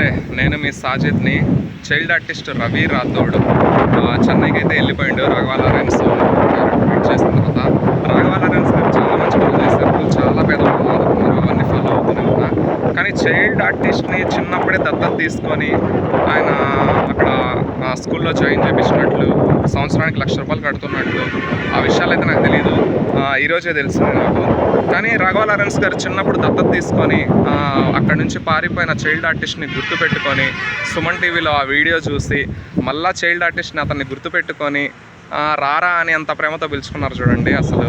నమస్తే నేను మీ సాజిద్ని చైల్డ్ ఆర్టిస్ట్ రవి రాథోడ్. చెన్నైకి అయితే వెళ్ళిపోయిండు రాఘవాల లారెన్స్ ట్వీట్ చేసిన తర్వాత. రాఘవాల లారెన్స్ గారు చాలా మంచి పనులు చేశారు. చాలా పేదవాళ్ళు ఆదుకున్నారు. అవన్నీ ఫాలో అవుతూనే ఉన్నా. కానీ చైల్డ్ ఆర్టిస్ట్ని చిన్నప్పుడే దత్తత తీసుకొని ఆయన అక్కడ ఆ స్కూల్లో జాయిన్ చేయించినట్లు సంవత్సరానికి లక్ష రూపాయలు కడుతున్నట్లు ఆ విషయాలు అయితే నాకు తెలియదు ఈరోజే తెలిసింది నాకు. కానీ రాఘవ లారెన్స్ గారు చిన్నప్పుడు దత్తత తీసుకొని అక్కడ నుంచి పారిపోయిన చైల్డ్ ఆర్టిస్ట్ని గుర్తుపెట్టుకొని సుమన్ టీవీలో ఆ వీడియో చూసి మళ్ళా చైల్డ్ ఆర్టిస్ట్ని అతన్ని గుర్తుపెట్టుకొని రారా అని అంత ప్రేమతో పిలుచుకున్నారు చూడండి. అసలు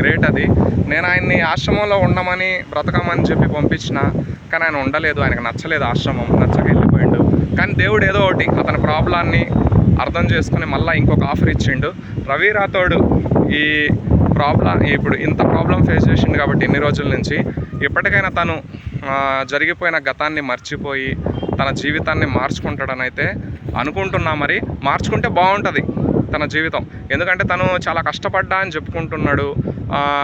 గ్రేట్ అది. నేను ఆయన్ని ఆశ్రమంలో ఉండమని బ్రతకమని చెప్పి పంపించిన కానీ ఆయన ఉండలేదు. ఆయనకు నచ్చలేదు ఆశ్రమం నచ్చక వెళ్ళిపోయిండు. కానీ దేవుడు ఏదో ఒకటి అతని ప్రాబ్లాన్ని అర్థం చేసుకుని మళ్ళీ ఇంకొక ఆఫర్ ఇచ్చిండు. రవి రాథోడు ఈ ప్రాబ్లం ఇప్పుడు ఇంత ప్రాబ్లం ఫేస్ చేసిండు కాబట్టి ఇన్ని రోజుల నుంచి ఇప్పటికైనా తను జరిగిపోయిన గతాన్ని మర్చిపోయి తన జీవితాన్ని మార్చుకుంటాడని అయితే అనుకుంటున్నా మరి. మార్చుకుంటే బాగుంటుంది తన జీవితం. ఎందుకంటే తను చాలా కష్టపడ్డా అని చెప్పుకుంటున్నాడు.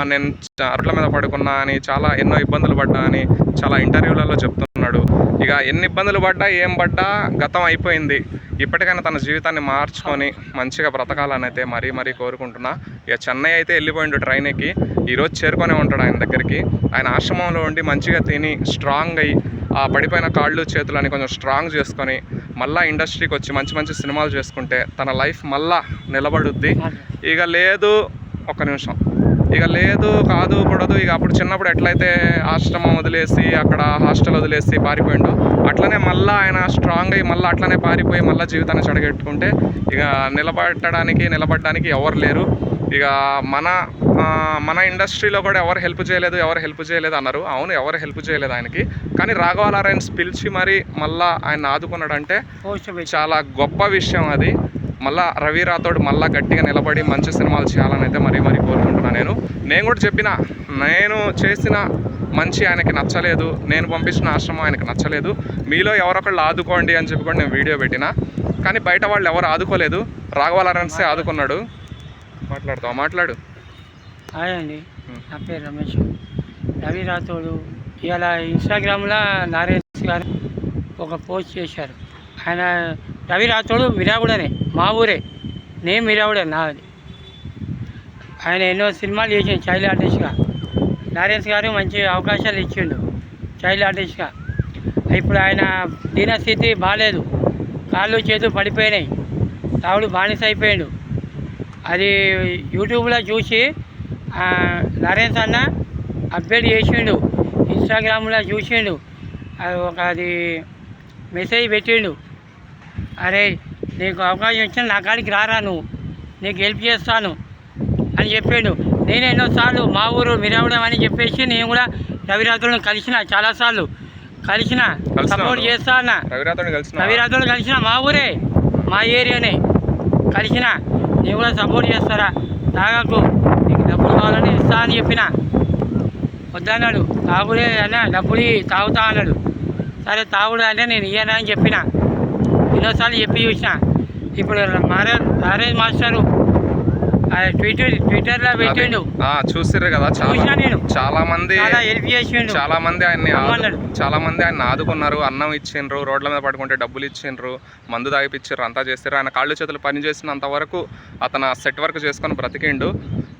నేను చ- మీద పడుకున్నా అని చాలా ఎన్నో ఇబ్బందులు పడ్డా అని చాలా ఇంటర్వ్యూలలో చెప్తున్నాడు. ఇక ఎన్ని ఇబ్బందులు పడ్డా ఏం పడ్డా గతం అయిపోయింది. ఇప్పటికైనా తన జీవితాన్ని మార్చుకొని మంచిగా బ్రతకాలని అయితే మరీ మరీ కోరుకుంటున్నా. ఇక చెన్నై అయితే వెళ్ళిపోయిండు ట్రైన్ ఎక్కి. ఈరోజు చేరుకొని ఉంటాడు ఆయన దగ్గరికి. ఆయన ఆశ్రమంలో ఉండి మంచిగా తిని స్ట్రాంగ్ అయ్యి ఆ పడిపోయిన కాళ్ళు చేతులని కొంచెం స్ట్రాంగ్ చేసుకొని మళ్ళీ ఇండస్ట్రీకి వచ్చి మంచి మంచి సినిమాలు చేసుకుంటే తన లైఫ్ మళ్ళా నిలబడుద్ది. ఇక లేదు ఒక్క నిమిషం. ఇక లేదు కాదు కూడదు ఇక అప్పుడు చిన్నప్పుడు ఎట్లయితే ఆశ్రమం వదిలేసి అక్కడ హాస్టల్ వదిలేసి పారిపోయిండో అట్లనే మళ్ళీ ఆయన స్ట్రాంగ్ అయ్యి మళ్ళీ అట్లనే పారిపోయి మళ్ళీ జీవితాన్ని చెడగెట్టుకుంటే ఇక నిలబడడానికి నిలబడడానికి ఎవరు లేరు. ఇక మన మన ఇండస్ట్రీలో కూడా ఎవరు హెల్ప్ చేయలేదు ఎవరు హెల్ప్ చేయలేదు అన్నారు. అవును ఎవరు హెల్ప్ చేయలేదు ఆయనకి. కానీ రాఘవ లారెన్స్ పిలిచి మరి మళ్ళా ఆయన ఆదుకున్నాడంటే చాలా గొప్ప విషయం అది. మళ్ళా రవి రాథోడ్ మళ్ళా గట్టిగా నిలబడి మంచి సినిమాలు చేయాలని అయితే మరీ మరీ కోరుకుంటున్నాను నేను. నేను కూడా చెప్పిన నేను చేసిన మంచి ఆయనకి నచ్చలేదు నేను పంపించిన ఆశ్రమం ఆయనకి నచ్చలేదు మీలో ఎవరొకళ్ళు ఆదుకోండి అని చెప్పి కూడా నేను వీడియో పెట్టిన. కానీ బయట వాళ్ళు ఎవరు ఆదుకోలేదు. రాఘవ లారెన్సే ఆదుకున్నాడు. మాట్లాడతావు? మాట్లాడు. హాయ్ అండి. నా పేరు రమేష్. రవి రాథోడు. ఇవాళ ఇన్స్టాగ్రామ్లో నారేష్ గారు ఒక పోస్ట్ చేశారు. ఆయన రవి రాథోడు మిరాగుడనే మా ఊరే. నేను మిరాగుడే నాది. ఆయన ఎన్నో సినిమాలు చేసిండు చైల్డ్ ఆర్టిస్ట్గా. నారేష్ గారు మంచి అవకాశాలు ఇచ్చిండు చైల్డ్ ఆర్టిస్ట్గా. ఇప్పుడు ఆయన దీనస్థితి బాగాలేదు కాళ్ళు చేతులు పడిపోయినాయి. తావుడు బానిస అయిపోయాడు. అది యూట్యూబ్లో చూసి ఆ, అన్న అప్డేట్ చేసిండు. ఇన్స్టాగ్రామ్లో చూసిండు. అది ఒక అది మెసేజ్ పెట్టిండు. అరే నీకు అవకాశం ఇచ్చిన నా కాడికి రారా నువ్వు? నీకు హెల్ప్ చేస్తాను. అని చెప్పిండు. నేను ఎన్నోసార్లు మా ఊరు మిరావడం అని చెప్పేసి నేను కూడా రవిరాత్రులను కలిసిన చాలాసార్లు. కలిసిన సపోర్ట్? చేస్తా అన్న రవిరాత్రులు కలిసిన మా ఊరే మా ఏరియానే. కలిసిన నేను కూడా సపోర్ట్ చేస్తారా? తాగకు నీకు డబ్బులు కావాలని ఇస్తా అని చెప్పిన. వద్దన్నాడు. తాగుడే అన్న డబ్బులు తాగుతా అన్నాడు. సరే తాగుడు అంటే నేను ఇయ్యనా అని చెప్పిన. ఎన్నోసార్లు చెప్పి చూసిన. ఇప్పుడు మారే నారేజ్ మాస్టరు ట్విట్టర్లో పెట్టిండు. ఆ, చూసిర్రు కదా చాలా. చాలా మంది చాలా మంది ఆయన్ని. చాలా మంది ఆయన ఆదుకున్నారు. అన్నం ఇచ్చిండ్రు రోడ్ల మీద పడుకుంటే డబ్బులు ఇచ్చిండ్రు మందు తాగిపించారు అంతా చేస్తారు ఆయన కాళ్ళు చేతులు పని చేసినంత వరకు అతను సెట్ వర్క్ చేసుకొని బ్రతికిండు.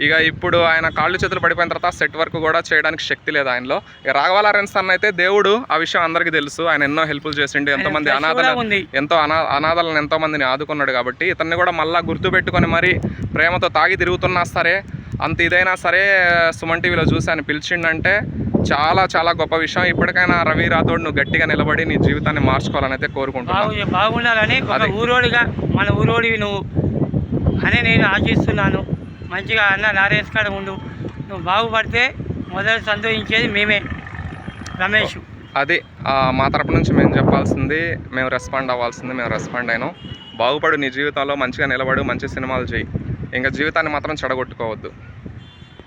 ఇక ఇప్పుడు ఆయన కాళ్ళు చేతులు పడిపోయిన తర్వాత సెట్ వర్క్ కూడా చేయడానికి శక్తి లేదు ఆయనలో. ఇక రాఘవ లారెన్స్ అన్న అయితే దేవుడు ఆ విషయం అందరికీ తెలుసు. ఆయన ఎన్నో హెల్ప్లు చేసిండు. ఎంతో మంది ఆయన అనాథల కూడా ఉంది. ఎంతో అనా అనాథలను ఎంతో మందిని ఆదుకున్నాడు కాబట్టి ఇతన్ని కూడా మళ్ళా గుర్తుపెట్టుకొని మరి ప్రేమతో తాగి తిరుగుతున్నా సరే అంత ఇదైనా సరే సుమన్ టీవీలో చూసి ఆయన పిలిచిండంటే చాలా చాలా గొప్ప విషయం. ఇప్పటికైనా రవి రాథోడ్ నువ్వు గట్టిగా నిలబడి నీ జీవితాన్ని మార్చుకోవాలని అయితే కోరుకుంటున్నాను బాగు బాగుండాలని. ఊరోడిగా మన ఊరోడివి నువ్వు. అని నేను ఆశిస్తున్నాను. మంచిగా అన్న నారేజ్ కాడ ఉండు. నువ్వు బాగుపడితే మొదలు సంతోషించేది మేమే. రమేష్. అది మా తరపు నుంచి మేము చెప్పాల్సింది మేము రెస్పాండ్ అవ్వాల్సింది మేము రెస్పాండ్ అయినాం. బాగుపడు నీ జీవితంలో మంచిగా నిలబడు మంచి సినిమాలు చేయి. ఇంకా జీవితాన్ని మాత్రం చెడగొట్టుకోవద్దు.